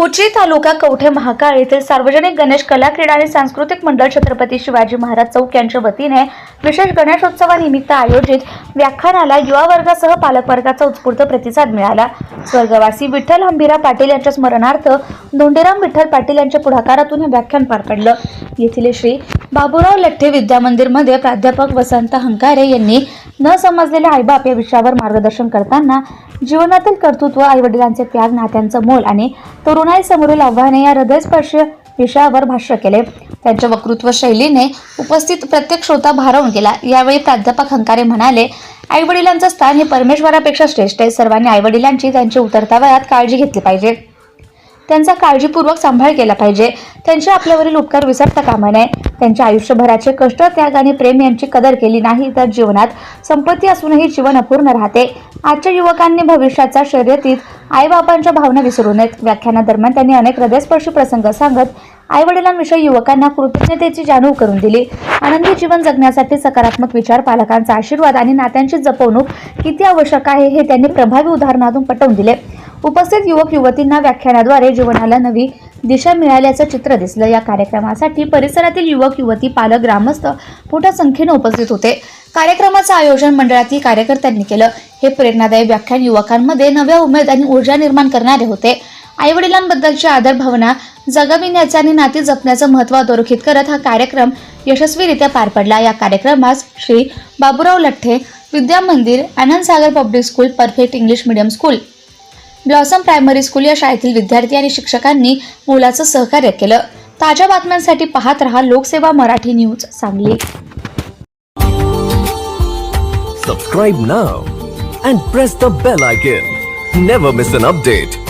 कुची तालुका कवठे महाकाळ येथील सार्वजनिक गणेश कला क्रीडा आणि सांस्कृतिक मंडळ छत्रपती शिवाजी महाराज चौक यांच्या वतीने विशेष गणेशोत्सवानिमित्त आयोजित व्याख्यानाला युवा वर्गासह पालकवर्गाचा उत्स्फूर्त प्रतिसाद मिळाला. स्वर्गवासी विठ्ठल हंबीरा पाटील यांच्या स्मरणार्थ धोंडीराम विठ्ठल पाटील यांच्या पुढाकारातून हे व्याख्यान पार पडलं. येथील श्री बाबूराव लठ्ठे विद्यामंदिरमध्ये प्राध्यापक वसंत हंकारे यांनी न समजलेले आईबाप या विषयावर मार्गदर्शन करताना जीवनातील कर्तृत्व आईवडिलांचे त्याग नात्यांचं मोल आणि तरुणाई समोरील आव्हाने या हृदयस्पर्शी विषयावर भाष्य केले. त्यांच्या वक्तृत्व शैलीने उपस्थित प्रत्येक श्रोता भारावून गेला. यावेळी प्राध्यापक हंकारे म्हणाले आईवडिलांचं स्थान हे परमेश्वरापेक्षा श्रेष्ठ आहे. सर्वांनी आईवडिलांची त्यांची उतरता वयात काळजी घेतली पाहिजे. त्यांचा काळजीपूर्वक सांभाळ केला पाहिजे. त्यांचे आपल्यावरील उपकार विसरता कामा नये. त्यांच्या आयुष्यभराचे कष्ट त्याग आणि प्रेम यांची कदर केली नाही तर जीवनात संपत्ती असूनही जीवन अपूर्ण राहते. आजच्या युवकांनी भविष्याच्या शर्यतीत आईबापांच्या भावना विसरू नयेत. व्याख्यानादरम्यान त्यांनी अनेक हृदयस्पर्शी प्रसंग सांगत आईवडिलांविषयी युवकांना कृतज्ञतेची जाणीव करून दिली. आनंदी जीवन जगण्यासाठी सकारात्मक विचार पालकांचा आशीर्वाद आणि नात्यांची जपवणूक किती आवश्यक आहे हे त्यांनी प्रभावी उदाहरणातून पटवून दिले. उपस्थित युवक युवतींना व्याख्यानाद्वारे जीवनाला नवी दिशा मिळाल्याचं चित्र दिसलं. या कार्यक्रमासाठी परिसरातील युवक युवती पालक ग्रामस्थ मोठ्या संख्येनं उपस्थित होते. कार्यक्रमाचं आयोजन मंडळातील कार्यकर्त्यांनी केलं. हे प्रेरणादायी व्याख्यान युवकांमध्ये नव्या उमेद आणि ऊर्जा निर्माण करणारे होते. आईवडिलांबद्दलची आदर भावना जगविण्याचं आणि नाती जपण्याचं महत्त्व अधोरेखित करत हा कार्यक्रम यशस्वीरित्या पार पडला. या कार्यक्रमास Shri Baburao Latthe Vidya Mandir Anand Sagar public school perfect English medium school Blossom primary school या शाळेतील विद्यार्थी आणि शिक्षकांनी मुलाचं सहकार्य केलं. ताज्या बातम्यांसाठी पाहत रहा Lokseva Marathi news Sangli. Subscribe now and press the bell icon never miss an update